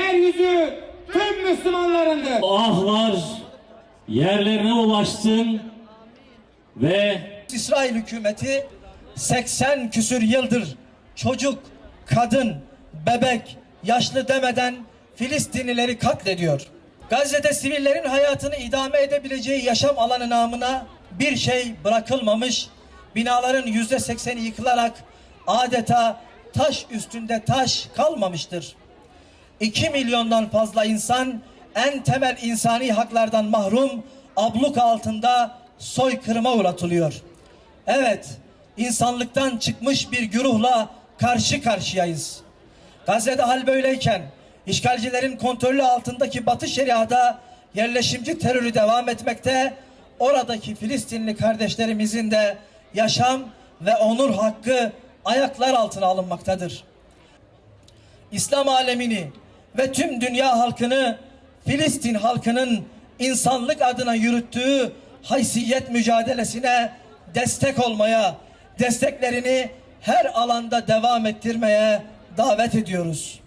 yeryüzü tüm Müslümanlarındır. Ahlar yerlerine ulaşsın ve İsrail hükümeti 80 küsür yıldır çocuk, kadın, bebek, yaşlı demeden Filistinlileri katlediyor. Gazze'de sivillerin hayatını idame edebileceği yaşam alanı namına bir şey bırakılmamış. Binaların yüzde sekseni yıkılarak adeta taş üstünde taş kalmamıştır. 2 milyondan fazla insan en temel insani haklardan mahrum, abluk altında soykırıma uğratılıyor. Evet, insanlıktan çıkmış bir güruhla karşı karşıyayız. Gazze'de hal böyleyken işgalcilerin kontrolü altındaki Batı Şeria'da yerleşimci terörü devam etmekte. Oradaki Filistinli kardeşlerimizin de yaşam ve onur hakkı ayaklar altına alınmaktadır. İslam alemini ve tüm dünya halkını Filistin halkının insanlık adına yürüttüğü haysiyet mücadelesine destek olmaya, desteklerini her alanda devam ettirmeye davet ediyoruz.